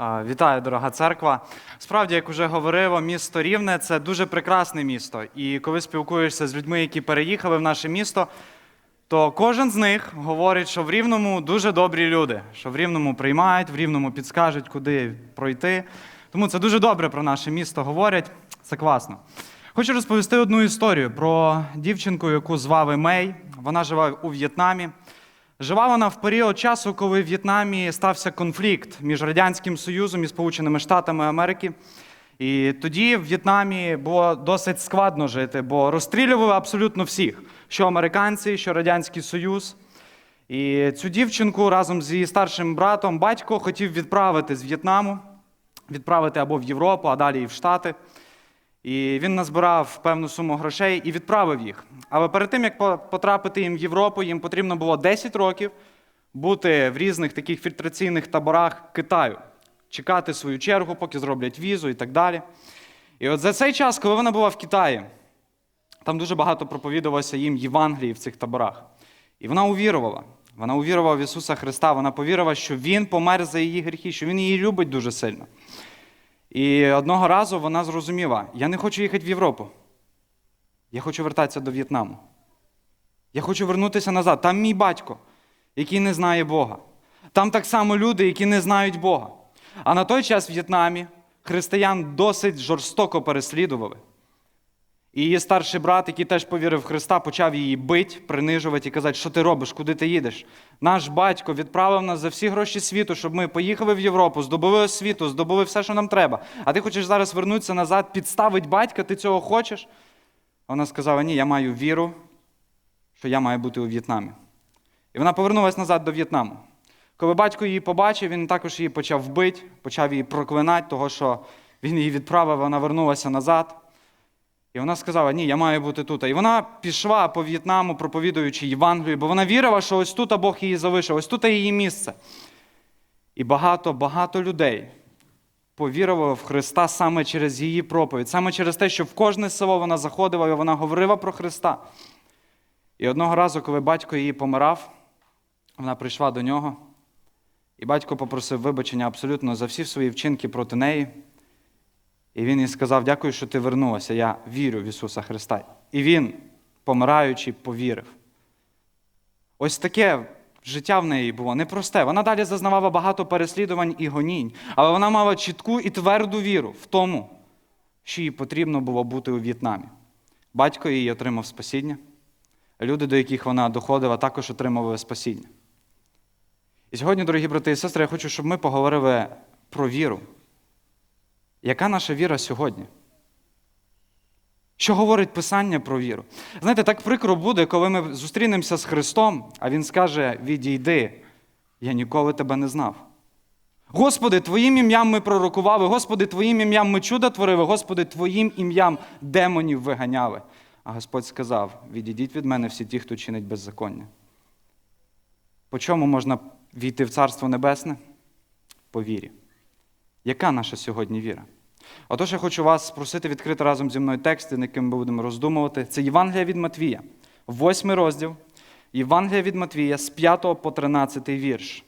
Вітаю, дорога церква. Справді, як вже говорив, місто Рівне це дуже прекрасне місто. І коли спілкуєшся з людьми, які переїхали в наше місто, то кожен з них говорить, що в Рівному дуже добрі люди, що в Рівному приймають, в Рівному підскажуть, куди пройти. Тому це дуже добре про наше місто говорять. Це класно. Хочу розповісти одну історію про дівчинку, яку звали Мей. Вона жила у В'єтнамі. Жила вона в період часу, коли в В'єтнамі стався конфлікт між Радянським Союзом і Сполученими Штатами Америки. І тоді в В'єтнамі було досить складно жити, бо розстрілювали абсолютно всіх: що американці, що Радянський Союз. І цю дівчинку разом з її старшим братом батько хотів відправити з В'єтнаму, відправити або в Європу, а далі і в Штати. І він назбирав певну суму грошей і відправив їх. Але перед тим, як потрапити їм в Європу, їм потрібно було 10 років бути в різних таких фільтраційних таборах Китаю, чекати свою чергу, поки зроблять візу і так далі. І от за цей час, коли вона була в Китаї, там дуже багато проповідувалося їм Євангелії в цих таборах. І вона увірувала. Вона увірувала в Ісуса Христа, вона повірила, що Він помер за її гріхи, що Він її любить дуже сильно. І одного разу вона зрозуміла: я не хочу їхати в Європу. Я хочу вертатися до В'єтнаму. Я хочу вернутися назад. Там мій батько, який не знає Бога. Там так само люди, які не знають Бога. А на той час в В'єтнамі християн досить жорстоко переслідували. І її старший брат, який теж повірив в Христа, почав її бити, принижувати і казати, що ти робиш, куди ти їдеш. Наш батько відправив нас за всі гроші світу, щоб ми поїхали в Європу, здобули освіту, здобули все, що нам треба. А ти хочеш зараз вернутися назад, підставити батька, ти цього хочеш? Вона сказала: ні, я маю віру, що я маю бути у В'єтнамі. І вона повернулася назад до В'єтнаму. Коли батько її побачив, він також її почав бити, почав її проклинати, того, що він її відправив, вона вернулася назад. І вона сказала: Ні, я маю бути тут. І вона пішла по В'єтнаму, проповідуючи Євангелію, бо вона вірила, що ось тут Бог її залишив, ось тут її місце. І багато, багато людей повірувало в Христа саме через її проповідь, саме через те, що в кожне село вона заходила і вона говорила про Христа. І одного разу, коли батько її помирав, вона прийшла до нього, і батько попросив вибачення абсолютно за всі свої вчинки проти неї. І він їй сказав: Дякую, що ти вернулася. Я вірю в Ісуса Христа. І він, помираючи, повірив. Ось таке життя в неї було непросте. Вона далі зазнавала багато переслідувань і гонінь, але вона мала чітку і тверду віру в тому, що їй потрібно було бути у В'єтнамі. Батько її отримав спасіння. Люди, до яких вона доходила, також отримували спасіння. І сьогодні, дорогі брати і сестри, я хочу, щоб ми поговорили про віру. Яка наша віра сьогодні? Що говорить Писання про віру? Знаєте, так прикро буде, коли ми зустрінемося з Христом, а Він скаже: Відійди, я ніколи тебе не знав. Господи, Твоїм ім'ям ми пророкували, Господи, Твоїм ім'ям ми чуда творили, Господи, Твоїм ім'ям демонів виганяли. А Господь сказав: відійдіть від мене всі ті, хто чинить беззаконня. По чому можна війти в Царство Небесне? По вірі. Яка наша сьогодні віра? Отож, я хочу вас спросити відкрити разом зі мною тексти, над яким ми будемо роздумувати. Це Євангелія від Матвія, восьмий розділ. Євангелія від Матвія з 5 по 13 вірш.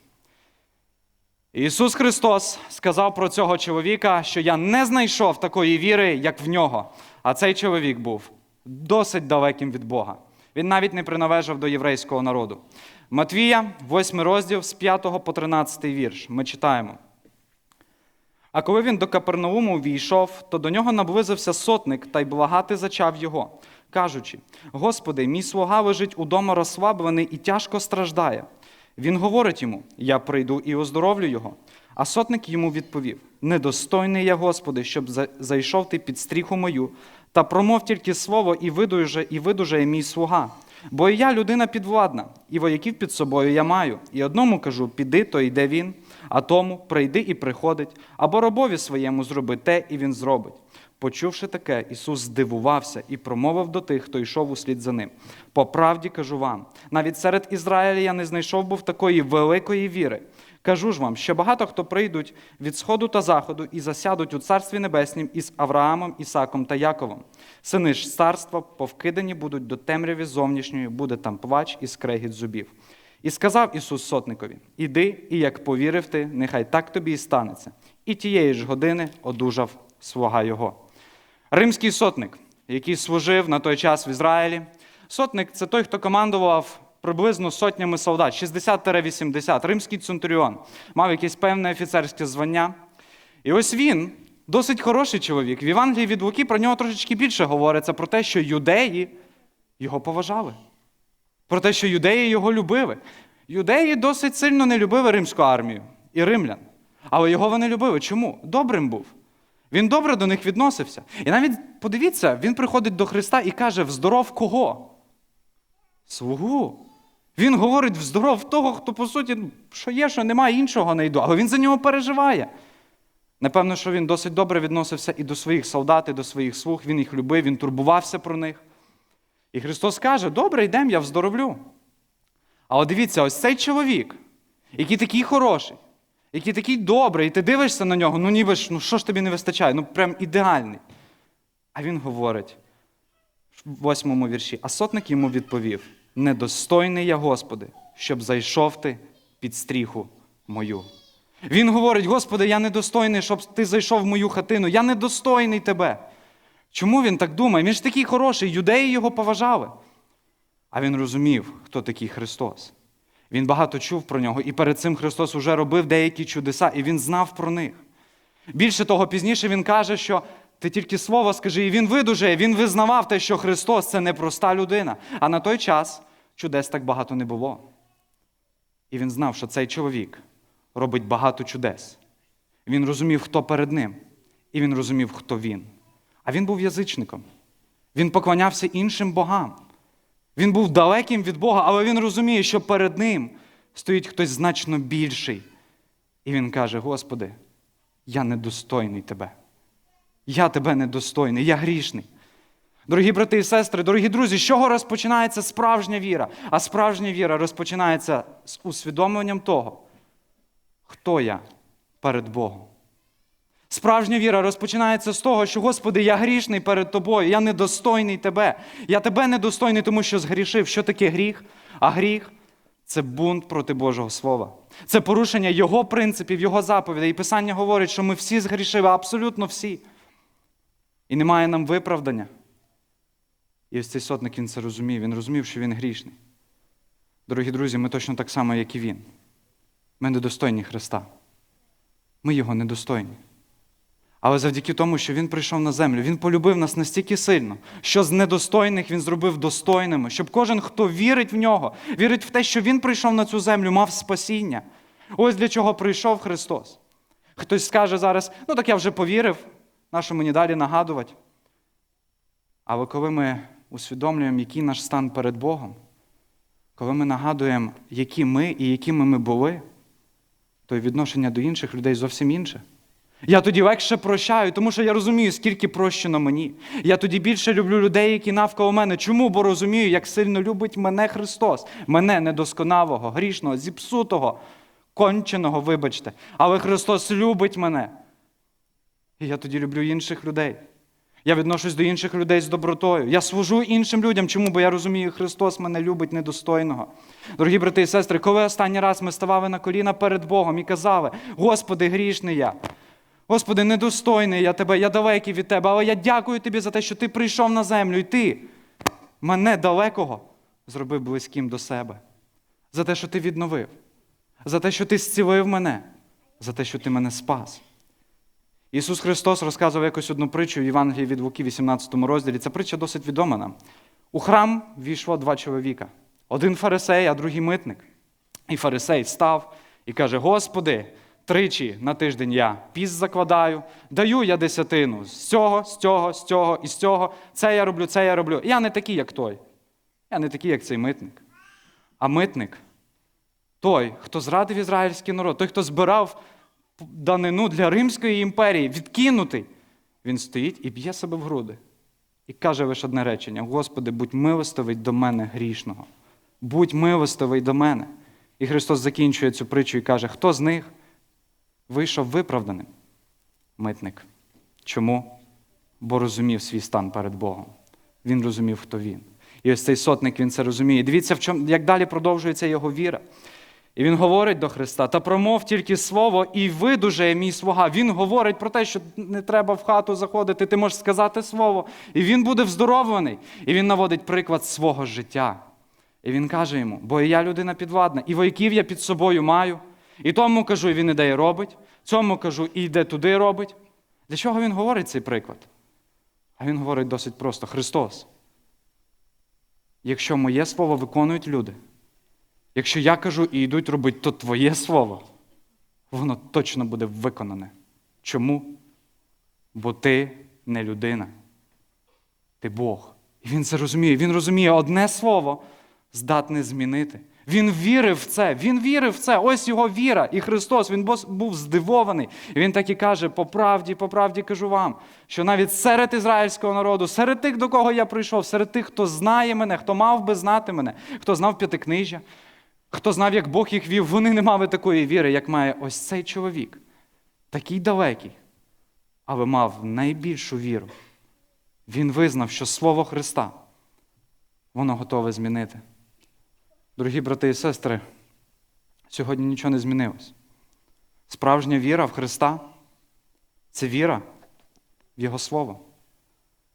Ісус Христос сказав про цього чоловіка, що я не знайшов такої віри, як в нього. А цей чоловік був досить далеким від Бога. Він навіть не приналежав до єврейського народу. Матвія, 8 розділ з 5 по 13 вірш. Ми читаємо. А коли він до Капернауму війшов, то до нього наблизився сотник та й благати зачав його, кажучи: Господи, мій слуга лежить удома розслаблений і тяжко страждає. Він говорить йому: Я прийду і оздоровлю його. А сотник йому відповів: Недостойний я, Господи, щоб за- зайшов ти під стріху мою, та промов тільки слово, і видужає мій слуга. Бо і я людина підвладна, і вояків під собою я маю. І одному кажу: піди, то йде він, а тому прийди і приходить, або рабові своєму зроби те, і він зробить. Почувши таке, Ісус здивувався і промовив до тих, хто йшов услід за ним. По правді кажу вам, навіть серед Ізраїля я не знайшов був такої великої віри. Кажу ж вам, що багато хто прийдуть від сходу та заходу і засядуть у царстві небеснім із Авраамом, Ісаком та Яковом. Сини ж царства повкидані будуть до темряві зовнішньої, буде там плач і скрегіт зубів. І сказав Ісус сотникові: Іди, і як повірив ти, нехай так тобі і станеться. І тієї ж години одужав слуга його. Римський сотник, який служив на той час в Ізраїлі. Сотник це той, хто командував приблизно сотнями солдат, 60-80. Римський центуріон, мав якесь певне офіцерське звання. І ось він досить хороший чоловік. В Євангелії від Луки про нього трошечки більше говориться про те, що юдеї його поважали. Про те, що юдеї його любили. Юдеї досить сильно не любили римську армію і римлян. Але його вони любили. Чому? Добрим був. Він добре до них відносився. І навіть подивіться, він приходить до Христа і каже: вздоров кого? Слугу. Він говорить вздоров того, хто, по суті, що є, що немає, іншого не йду. Але він за нього переживає. Напевно, що він досить добре відносився і до своїх солдат, і до своїх слуг. Він їх любив, він турбувався про них. І Христос каже: добре, йдемо, я вздоровлю. Але дивіться, ось цей чоловік, який такий хороший, який такий добрий, і ти дивишся на нього, ну ніби ж, ну що ж тобі не вистачає? Ну прям ідеальний. А він говорить в восьмому вірші, а сотник йому відповів: недостойний я, Господи, щоб зайшов ти під стріху мою. Він говорить: Господи, я недостойний, щоб ти зайшов в мою хатину. Я недостойний тебе. Чому він так думає? Він ж такий хороший, юдеї його поважали. А він розумів, хто такий Христос. Він багато чув про нього, і перед цим Христос уже робив деякі чудеса, і він знав про них. Більше того, пізніше він каже, що ти тільки слово скажи, і він видужає, він визнавав те, що Христос це не проста людина. А на той час чудес так багато не було. І він знав, що цей чоловік робить багато чудес. Він розумів, хто перед ним, і він розумів, хто він. А він був язичником. Він поклонявся іншим богам. Він був далеким від Бога, але він розуміє, що перед ним стоїть хтось значно більший. І він каже: Господи, я недостойний Тебе. Я тебе недостойний, я грішний. Дорогі брати і сестри, дорогі друзі, з чого розпочинається справжня віра? А справжня віра розпочинається з усвідомленням того, хто я перед Богом. Справжня віра розпочинається з того, що, Господи, я грішний перед Тобою, я недостойний Тебе. Я Тебе недостойний, тому що згрішив. Що таке гріх? А гріх це бунт проти Божого Слова. Це порушення Його принципів, Його заповідей. І Писання говорить, що ми всі згрішили, абсолютно всі. І немає нам виправдання. І ось цей сотник він це розумів. Він розумів, що він грішний. Дорогі друзі, ми точно так само, як і він. Ми недостойні Христа. Ми Його недостойні. Але завдяки тому, що Він прийшов на землю, Він полюбив нас настільки сильно, що з недостойних Він зробив достойними, щоб кожен, хто вірить в нього, вірить в те, що Він прийшов на цю землю, мав спасіння. Ось для чого прийшов Христос. Хтось скаже зараз, ну так я вже повірив, нащо мені далі нагадувати. Але коли ми усвідомлюємо, який наш стан перед Богом, коли ми нагадуємо, які ми і якими ми були, то відношення до інших людей зовсім інше. Я тоді легше прощаю, тому що я розумію, скільки прощено мені. Я тоді більше люблю людей, які навколо мене. Чому? Бо розумію, як сильно любить мене Христос, мене недосконалого, грішного, зіпсутого, конченого, вибачте. Але Христос любить мене. І я тоді люблю інших людей. Я відношусь до інших людей з добротою. Я служу іншим людям. Чому? Бо я розумію, Христос мене любить недостойного. Дорогі брати і сестри, коли останній раз ми ставали на коліна перед Богом і казали: Господи, грішний я. Господи, недостойний я тебе, я далекий від тебе, але я дякую тобі за те, що ти прийшов на землю, і ти мене далекого зробив близьким до себе. За те, що ти відновив, за те, що ти зцілив мене, за те, що ти мене спас. Ісус Христос розказував якось одну притчу в Євангелії від Луки, 18 розділі. Ця притча досить відома нам. У храм війшло два чоловіка: один фарисей, а другий митник. І фарисей встав і каже: Господи, тричі на тиждень я піс закладаю, даю я десятину з цього, з цього, з цього і з цього. Це я роблю, це я роблю. Я не такий, як той. Я не такий, як цей митник. А митник той, хто зрадив ізраїльський народ, той, хто збирав данину для Римської імперії, відкинутий, він стоїть і б'є себе в груди. І каже лише одне речення: Господи, будь милостивий до мене грішного. Будь милостивий до мене. І Христос закінчує цю притчу і каже, хто з них вийшов виправданим? Митник. Чому? Бо розумів свій стан перед Богом. Він розумів, хто він. І ось цей сотник він це розуміє. Дивіться, в чому, як далі продовжується його віра. І він говорить до Христа: та промов тільки слово, і видужає мій слуга. Він говорить про те, що не треба в хату заходити, ти можеш сказати слово, і він буде вздоровлений. І він наводить приклад свого життя. І він каже йому: бо і я людина підвладна, і вояків я під собою маю. І тому кажу, і він іде і робить, цьому кажу, і йде туди робить. Для чого він говорить цей приклад? А він говорить досить просто: Христос. Якщо моє слово виконують люди, якщо я кажу і йдуть робити, то твоє слово, воно точно буде виконане. Чому? Бо ти не людина, ти Бог. І він це розуміє. Він розуміє, одне слово здатне змінити. Він вірив в це, він вірив в це. Ось його віра. І Христос, він був здивований. І він так і каже: по правді, по правді кажу вам, що навіть серед ізраїльського народу, серед тих, до кого я прийшов, серед тих, хто знає мене, хто мав би знати мене, хто знав п'ятикнижжя, хто знав, як Бог їх вів, вони не мали такої віри, як має ось цей чоловік, такий далекий, але мав найбільшу віру. Він визнав, що Слово Христа, воно готове змінити. Дорогі брати і сестри, сьогодні нічого не змінилось. Справжня віра в Христа це віра в Його Слово.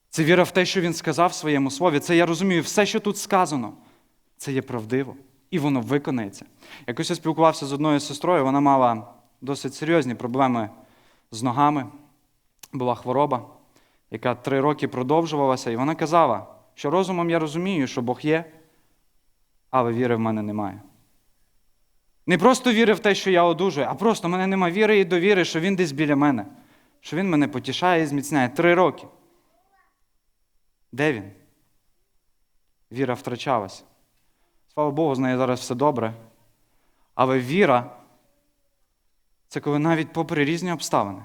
Це віра в те, що Він сказав в своєму слові. Це я розумію, все, що тут сказано, це є правдиво. І воно виконається. Якось я спілкувався з одною сестрою, вона мала досить серйозні проблеми з ногами, була хвороба, яка три роки продовжувалася, і вона казала, що розумом я розумію, що Бог є, але віри в мене немає. Не просто віри в те, що я одужую, а просто в мене немає віри і довіри, що він десь біля мене, що він мене потішає і зміцняє. Три роки. Де він? Віра втрачалася. Слава Богу, з нею зараз все добре. Але віра це коли навіть попри різні обставини.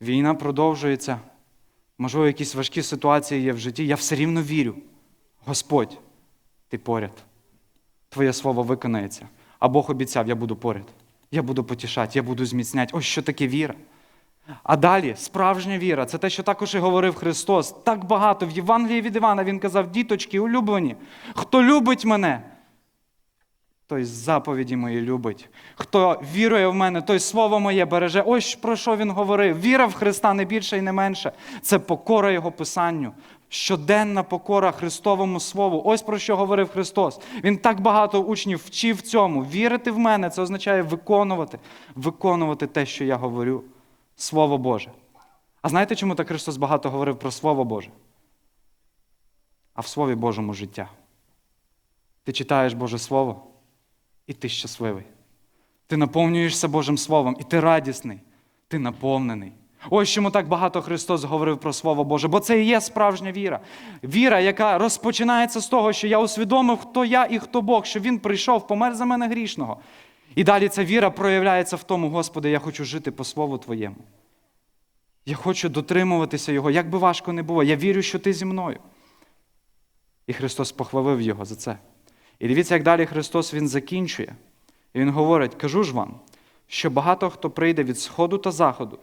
Війна продовжується, можливо, якісь важкі ситуації є в житті. Я все рівно вірю. Господь, ти поряд. Твоє слово виконається. А Бог обіцяв, я буду поряд. Я буду потішати, я буду зміцняти. Ось що таке віра. А далі справжня віра це те, що також і говорив Христос. Так багато в Євангелії від Івана Він казав: діточки, улюблені, хто любить мене, той заповіді мої любить. Хто вірує в мене, той слово моє береже. Ось про що він говорив. Віра в Христа не більше і не менше. Це покора Його Писанню. Щоденна покора Христовому Слову. Ось про що говорив Христос. Він так багато учнів вчив цьому. Вірити в мене це означає виконувати, виконувати те, що я говорю. Слово Боже. А знаєте, чому так Христос багато говорив про Слово Боже? А в Слові Божому життя. Ти читаєш Боже Слово, і ти щасливий. Ти наповнюєшся Божим Словом, і ти радісний, ти наповнений. Ось чому так багато Христос говорив про Слово Боже, бо це і є справжня віра. Віра, яка розпочинається з того, що я усвідомив, хто я і хто Бог, що Він прийшов, помер за мене грішного. І далі ця віра проявляється в тому, Господи, я хочу жити по Слову Твоєму. Я хочу дотримуватися Його, як би важко не було. Я вірю, що Ти зі мною. І Христос похвалив Його за це. І дивіться, як далі Христос Він закінчує. І Він говорить: кажу ж вам, що багато хто прийде від Сходу та Заходу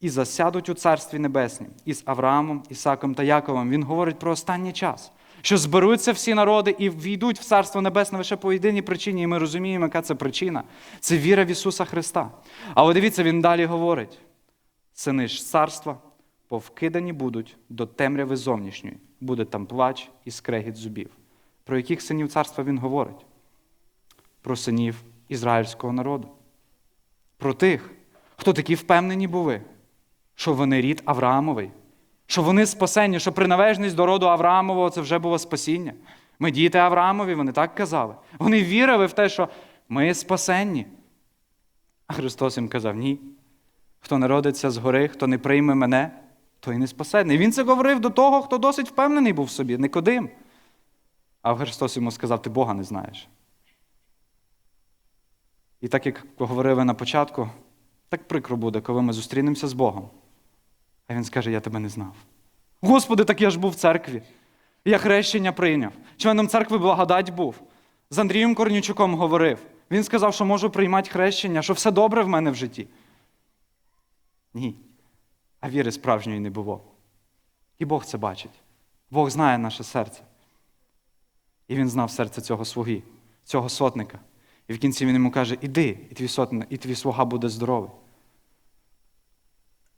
і засядуть у Царстві Небеснім із Авраамом, Ісаком та Яковом. Він говорить про останній час, що зберуться всі народи і війдуть в Царство Небесне лише по єдиній причині, і ми розуміємо, яка це причина. Це віра в Ісуса Христа. Але дивіться, Він далі говорить: сини ж царства повкидані будуть до темряви зовнішньої, буде там плач і скрегіт зубів. Про яких синів царства він говорить? Про синів ізраїльського народу. Про тих, хто такі впевнені були, що вони рід Авраамовий, що вони спасені, що приналежність до роду Авраамового це вже було спасіння. Ми діти Авраамові, вони так казали. Вони вірили в те, що ми спасенні. А Христос їм казав: ні. Хто народиться згори, хто не прийме мене, той не спасений. Він це говорив до того, хто досить впевнений був в собі, Никодим. А Христос йому сказав: ти Бога не знаєш. І так як говорили на початку, так прикро буде, коли ми зустрінемося з Богом. А Він скаже: Я тебе не знав. Господи, так я ж був в церкві. Я хрещення прийняв. Членом церкви благодать був. З Андрієм Корнічуком говорив. Він сказав, що можу приймати хрещення, що все добре в мене в житті. Ні. А віри справжньої не було. І Бог це бачить. Бог знає наше серце. І він знав серце цього слуги, цього сотника. І в кінці він йому каже: Іди, і твій сотник, і твій слуга буде здоровий.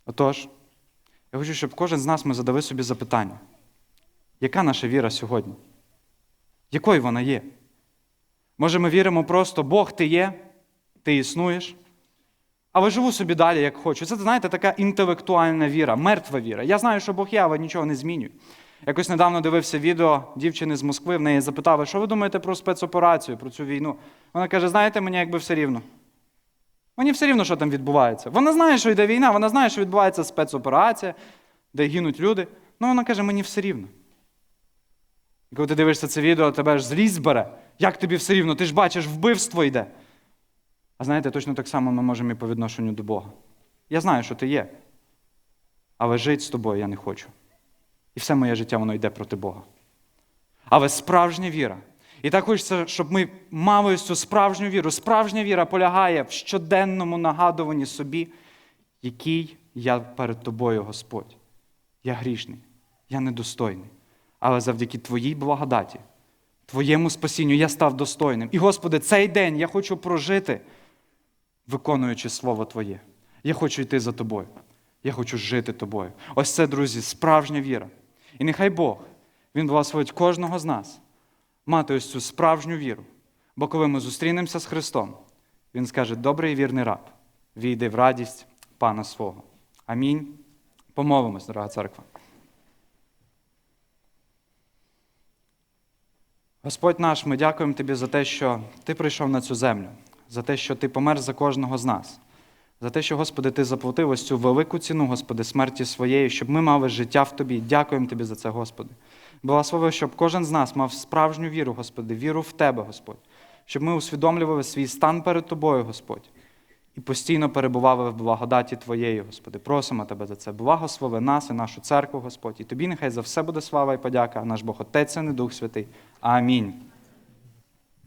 Отож, я хочу, щоб кожен з нас ми задали собі запитання, яка наша віра сьогодні? Якою вона є? Може, ми віримо просто, Бог ти є, ти існуєш, але живу собі далі, як хочу. Це, знаєте, така інтелектуальна віра, мертва віра. Я знаю, що Бог є, але нічого не змінюю. Якось недавно дивився відео дівчини з Москви, в неї запитали, що ви думаєте про спецоперацію, про цю війну. Вона каже: знаєте, мені якби все рівно. Мені все рівно, що там відбувається. Вона знає, що йде війна, вона знає, що відбувається спецоперація, де гинуть люди. Ну вона каже, мені все рівно. І коли ти дивишся це відео, тебе ж злість бере. Як тобі все рівно? Ти ж бачиш, вбивство йде. А знаєте, точно так само ми можемо і по відношенню до Бога. Я знаю, що ти є. Але жити з тобою я не хочу. І все моє життя воно йде проти Бога. Але справжня віра. І так хочеться, щоб ми мали ось цю справжню віру. Справжня віра полягає в щоденному нагадуванні собі, який я перед тобою, Господь. Я грішний, я недостойний. Але завдяки Твоїй благодаті, Твоєму спасінню я став достойним. І, Господи, цей день я хочу прожити, виконуючи Слово Твоє. Я хочу йти за Тобою. Я хочу жити тобою. Ось це, друзі, справжня віра. І нехай Бог, Він благословить кожного з нас мати ось цю справжню віру. Бо коли ми зустрінемося з Христом, Він скаже: добрий і вірний раб, війди в радість Пана свого. Амінь. Помолимось, дорога церква. Господь наш, ми дякуємо Тобі за те, що Ти прийшов на цю землю, за те, що Ти помер за кожного з нас, за те, що, Господи, Ти заплатив ось цю велику ціну, Господи, смерті своєї, щоб ми мали життя в Тобі. Дякуємо Тобі за це, Господи. Благослови, щоб кожен з нас мав справжню віру, Господи, віру в Тебе, Господь, щоб ми усвідомлювали свій стан перед Тобою, Господь, і постійно перебували в благодаті Твоєї, Господи. Просимо Тебе за це. Благослови нас і нашу церкву, Господь. І Тобі нехай за все буде слава і подяка, наш Бог Отець і Дух Святий. Амінь.